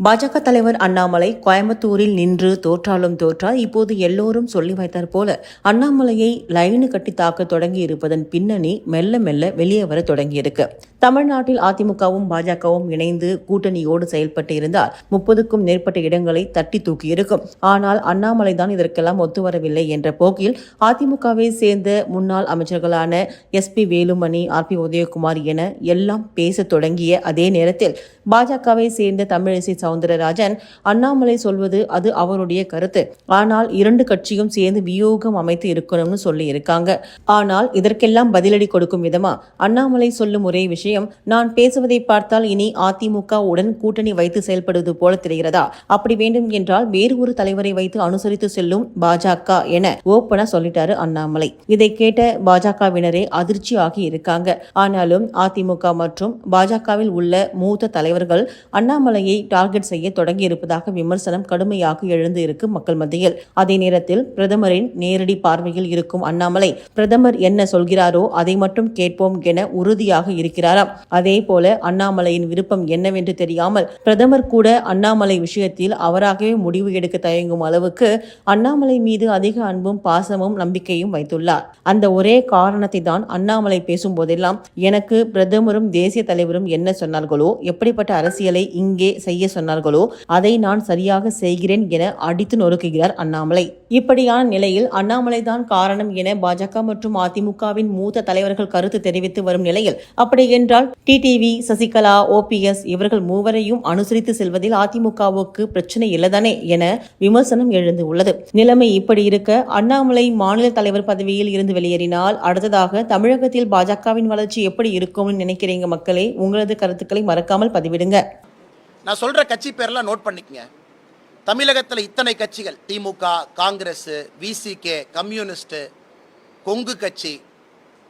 பாஜக தலைவர் அண்ணாமலை கோயம்புத்தூரில் நின்று தோற்றாலும் தோற்றால் இப்போது எல்லோரும் சொல்லி வைத்தார் போல அண்ணாமலையை லைனு கட்டி தாக்க தொடங்கி இருப்பதன் பின்னணி மெல்ல மெல்ல வெளியே வர தொடங்கியிருக்கு. தமிழ்நாட்டில் அதிமுகவும் பாஜகவும் இணைந்து கூட்டணியோடு செயல்பட்டு இருந்தால் முப்பதுக்கும் மேற்பட்ட இடங்களை தட்டி தூக்கியிருக்கும் ஆனால் அண்ணாமலை தான் இதற்கெல்லாம் ஒத்துவரவில்லை என்ற போக்கில் அதிமுகவை சேர்ந்த முன்னாள் அமைச்சர்களான S P Velumani R B Udhayakumar என எல்லாம் பேச தொடங்கிய அதே நேரத்தில் பாஜகவை சேர்ந்த தமிழிசை சவுந்தரராஜன் அண்ணாமலை சொல்வது அது அவருடைய கருத்து. ஆனால் இரண்டு கட்சியும் சேர்ந்து வியூகம் அமைத்து இருக்கணும்னு சொல்லி இருக்காங்க ஆனால் இதற்கெல்லாம் பதிலடி கொடுக்கும் விதமா அண்ணாமலை சொல்லும் ஒரே விஷயம் நான் பேசுவதை பார்த்தால் இனி அதிமுக உடன் கூட்டணி வைத்து செயல்படுவது போல தெரிகிறதா? அப்படி வேண்டும் என்றால் வேறு ஒரு தலைவரை வைத்து அனுசரித்து செல்லும் பாஜக என ஓப்பனா சொல்லிட்டாரு அண்ணாமலை. இதை கேட்ட பாஜகவினரே அதிர்ச்சி ஆகி இருக்காங்க. ஆனாலும் அதிமுக மற்றும் பாஜகவில் உள்ள மூத்த தலைவர்கள் அண்ணாமலையை டார்கெட் டார்கெட் செய்ய தொடங்கியிருப்பதாக விமர்சனம் கடுமையாக எழுந்து இருக்கு மக்கள் மத்தியில். அதே நேரத்தில் பிரதமரின் நேரடி பார்வையில் இருக்கும் அண்ணாமலை பிரதமர் என்ன சொல்கிறாரோ அதை மட்டும் கேட்போம் என உறுதியாக இருக்கிறாராம். அதே போல அண்ணாமலையின் விருப்பம் என்னவென்று தெரியாமல் பிரதமர் கூட அண்ணாமலை விஷயத்தில் அவராகவே முடிவு எடுக்க தயங்கும் அளவுக்கு அண்ணாமலை மீது அதிக அன்பும் பாசமும் நம்பிக்கையும் வைத்துள்ளார். அந்த ஒரே காரணத்தை தான் அண்ணாமலை பேசும் போதெல்லாம் எனக்கு பிரதமரும் தேசிய தலைவரும் என்ன சொன்னார்களோ எப்படிப்பட்ட அரசியலை இங்கே செய்ய சொன்னார்களோ அதை நான் சரியாக செய்கிறேன் என அடித்து நொறுக்குகிறார் அண்ணாமலை. இப்படியான நிலையில் அண்ணாமலை தான் காரணம் என பாஜக மற்றும் அதிமுகவின் மூத்த தலைவர்கள் கருத்து தெரிவித்து வரும் நிலையில் அப்படி என்றால் டிடிவி சசிகலா ஓபிஎஸ் இவர்கள் மூவரையும் அனுசரித்து செல்வதில் அதிமுகவுக்கு பிரச்சனை இல்லதானே என விமர்சனம் எழுந்து உள்ளது. நிலைமை இப்படி இருக்க அண்ணாமலை மாநில தலைவர் பதவியில் இருந்து வெளியேறினால் அடுத்ததாக தமிழகத்தில் பாஜகவின் வளர்ச்சி எப்படி இருக்கும்னு நினைக்கிறீங்க மக்களே? உங்களது கருத்துக்களை மறக்காமல் பதிவிடுங்க. நான் சொல்கிற கட்சி பேரெல்லாம் நோட் பண்ணிக்கங்க. தமிழகத்தில் இத்தனை கட்சிகள் திமுக காங்கிரஸ் விசிகே கம்யூனிஸ்ட்டு கொங்கு கட்சி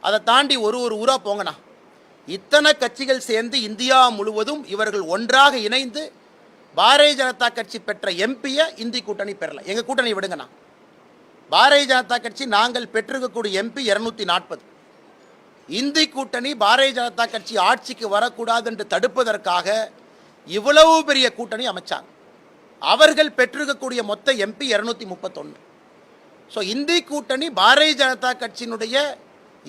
அதை தாண்டி ஒரு ஒரு ஊராக போங்கண்ணா. இத்தனை கட்சிகள் சேர்ந்து இந்தியா முழுவதும் இவர்கள் ஒன்றாக இணைந்து பாரதிய ஜனதா கட்சி பெற்ற எம்பியை இந்தி கூட்டணி பெறல. எங்கள் கூட்டணி விடுங்கண்ணா. பாரதிய ஜனதா கட்சி நாங்கள் பெற்றிருக்கக்கூடிய எம்பி இரநூத்தி நாற்பது இந்தி கூட்டணி பாரதிய ஜனதா கட்சி ஆட்சிக்கு வரக்கூடாது என்று தடுப்பதற்காக இவ்வளவு பெரிய கூட்டணி அமைச்சாங்க. அவர்கள் பெற்றிருக்கக்கூடிய மொத்த எம்பி இருநூத்தி முப்பத்தொன்று ஸோ இந்தி கூட்டணி பாரதிய ஜனதா கட்சியினுடைய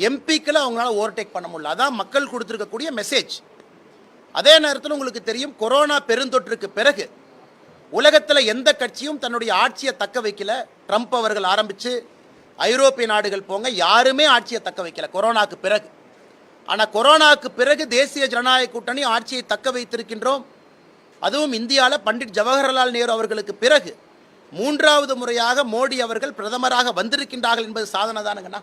எம்பிக்களை அவங்களால ஓவர்டேக் பண்ண முடியல. அதான் மக்கள் கொடுத்துருக்கக்கூடிய மெசேஜ் அதே நேரத்தில் உங்களுக்கு தெரியும் கொரோனா பெருந்தொற்றுக்கு பிறகு உலகத்தில் எந்த கட்சியும் தன்னுடைய ஆட்சியை தக்க வைக்கல. ட்ரம்ப் அவர்கள் ஆரம்பித்து ஐரோப்பிய நாடுகள் போங்க யாருமே ஆட்சியை தக்க வைக்கல கொரோனாக்கு பிறகு. ஆனால் கொரோனாவுக்கு பிறகு தேசிய ஜனநாயக கூட்டணி ஆட்சியை தக்க வைத்திருக்கின்றோம். அதுவும் இந்தியாவில் பண்டிட் ஜவஹர்லால் நேரு அவர்களுக்கு பிறகு மூன்றாவது முறையாக மோடி அவர்கள் பிரதமராக வந்திருக்கின்றார்கள் என்பது சாதனை தானுங்கண்ணா